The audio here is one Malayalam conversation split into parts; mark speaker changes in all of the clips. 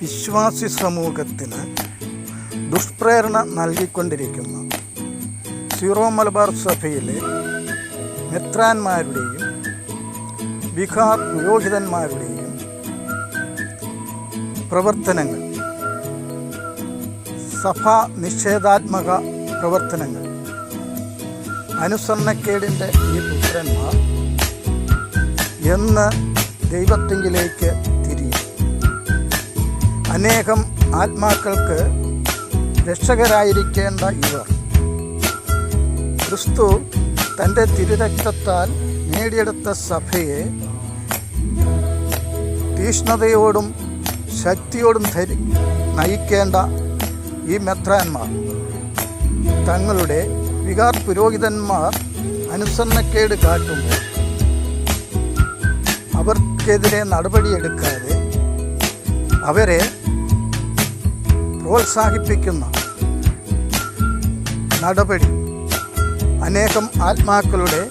Speaker 1: വിശ്വാസി സമൂഹത്തിന് ദുഷ്പ്രേരണ നൽകിക്കൊണ്ടിരിക്കുന്ന സീറോ മലബാർ സഭയിലെ മെത്രാന്മാരുടെയും വിഹാർ പുരോഹിതന്മാരുടെയും പ്രവർത്തനങ്ങൾ സഭാ നിഷേധാത്മക പ്രവർത്തനങ്ങൾ അനുസരണക്കേടിന്റെ ഈ പുത്രന്മാർ എന്ന് ദൈവത്തെങ്കിലേക്ക് അനേകം ആത്മാക്കൾക്ക് രക്ഷകരായിരിക്കേണ്ട ഇവർ. ക്രിസ്തു തന്റെ തിരുരക്തത്താൽ നേടിയെടുത്ത സഭയെ തീഷ്ണതയോടും ശക്തിയോടും ധരി നയിക്കേണ്ട ഈ മെത്രാന്മാർ. തങ്ങളുടെ വികാർ പുരോഹിതന്മാർ അനുസരണക്കേട് കാട്ടുമ്പോൾ അവർക്കെതിരെ നടപടിയെടുക്കാതെ അവരെ പ്രോത്സാഹിപ്പിക്കുന്ന നടപടി അനേകം ആത്മാക്കളുടെ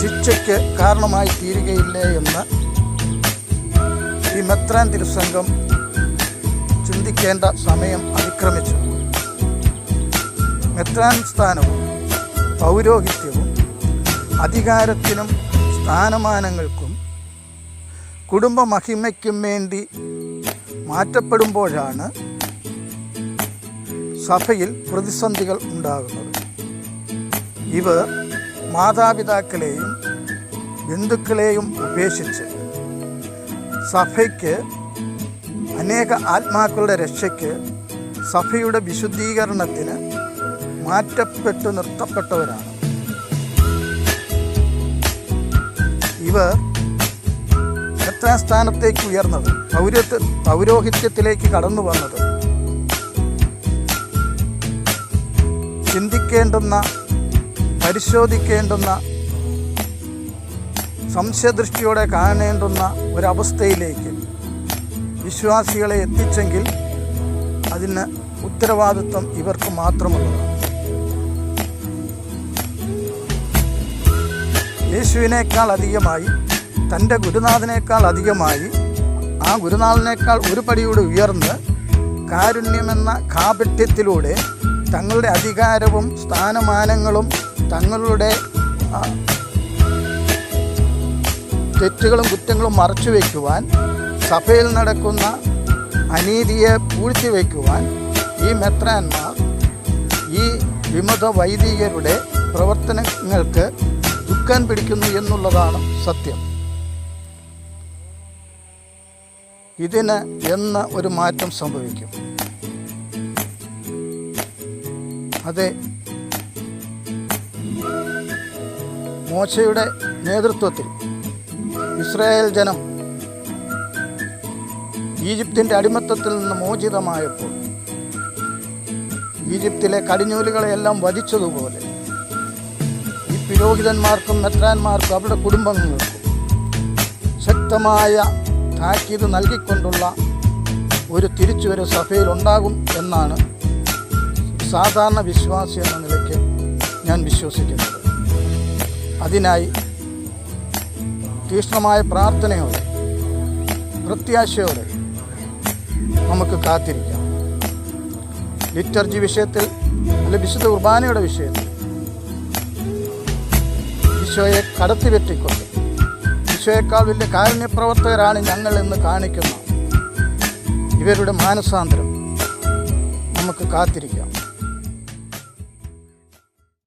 Speaker 1: ശിക്ഷയ്ക്ക് കാരണമായി തീരുകയില്ലേ എന്ന് ഈ മെത്രാൻ തിരുസംഘം ചിന്തിക്കേണ്ട സമയം അതിക്രമിച്ചു. മെത്രാൻ സ്ഥാനവും പൗരോഹിത്യവും അധികാരത്തിനും സ്ഥാനമാനങ്ങൾക്കും കുടുംബമഹിമയ്ക്കും വേണ്ടി മാറ്റപ്പെടുമ്പോഴാണ് സഭയിൽ പ്രതിസന്ധികൾ ഉണ്ടാകുന്നത്. ഇവർ മാതാപിതാക്കളെയും ബന്ധുക്കളെയും ഉപേക്ഷിച്ച് സഭയ്ക്ക് അനേക ആത്മാക്കളുടെ രക്ഷയ്ക്ക് സഭയുടെ വിശുദ്ധീകരണത്തിന് മാറ്റപ്പെട്ടു നിർത്തപ്പെട്ടവരാണ്. ഇവർ എത്രാം സ്ഥാനത്തേക്ക് ഉയർന്നത് പൗരത്വ പൗരോഹിത്യത്തിലേക്ക് കടന്നു വന്നത് ചിന്തിക്കേണ്ടുന്ന പരിശോധിക്കേണ്ടുന്ന സംശയദൃഷ്ടിയോടെ കാണേണ്ടുന്ന ഒരവസ്ഥയിലേക്ക് വിശ്വാസികളെ എത്തിച്ചെങ്കിൽ അതിന് ഉത്തരവാദിത്വം ഇവർക്ക് മാത്രമുള്ളതാണ്. യേശുവിനേക്കാൾ അധികമായി തന്റെ ഗുരുനാഥനേക്കാൾ അധികമായി ആ ഗുരുനാഥനേക്കാൾ ഒരു പടിയോട് ഉയർന്ന് കാരുണ്യമെന്ന കാപട്യത്തിലൂടെ തങ്ങളുടെ അധികാരവും സ്ഥാനമാനങ്ങളും തങ്ങളുടെ തെറ്റുകളും കുറ്റങ്ങളും മറച്ചു വയ്ക്കുവാൻ സഭയിൽ നടക്കുന്ന അനീതിയെ പൂഴ്ത്തി വയ്ക്കുവാൻ ഈ മെത്രാന്മാർ ഈ വിമത വൈദികരുടെ പ്രവർത്തനങ്ങൾക്ക് ദുഃഖം പിടിക്കുന്നു എന്നുള്ളതാണ് സത്യം. ഇതിന് എന്ന് ഒരു മാറ്റം സംഭവിക്കും. അതെ. മോശയുടെ നേതൃത്വത്തിൽ ഇസ്രായേൽ ജനം ഈജിപ്തിന്റെ അടിമത്തത്തിൽ നിന്ന് മോചിതമായപ്പോൾ ഈജിപ്തിലെ കടിഞ്ഞൂലുകളെയെല്ലാം വധിച്ചതുപോലെ ഈ പുരോഹിതന്മാർക്കും മെത്രാന്മാർക്കും അവരുടെ കുടുംബങ്ങൾക്കും ശക്തമായ താക്കീത് നൽകിക്കൊണ്ടുള്ള ഒരു തിരിച്ചുവരവ് സഭയിൽ ഉണ്ടാകും എന്നാണ് സാധാരണ വിശ്വാസി എന്ന നിലയ്ക്ക് ഞാൻ വിശ്വസിക്കുന്നത്. അതിനായി തീക്ഷ്ണമായ പ്രാർത്ഥനയോടെ പ്രത്യാശയോടെ നമുക്ക് കാത്തിരിക്കാം. ലിറ്റർജി വിഷയത്തിൽ അല്ലെ വിശുദ്ധ കുർബാനയുടെ വിഷയത്തിൽ ഈശോയെ കടത്തിവെട്ടിക്കൊണ്ട് ഈശോയേക്കാൾ വലിയ കാരുണ്യപ്രവർത്തകരാണ് ഞങ്ങൾ എന്ന് കാണിക്കുന്ന ഇവരുടെ മാനസാന്തരം നമുക്ക് കാത്തിരിക്കാം.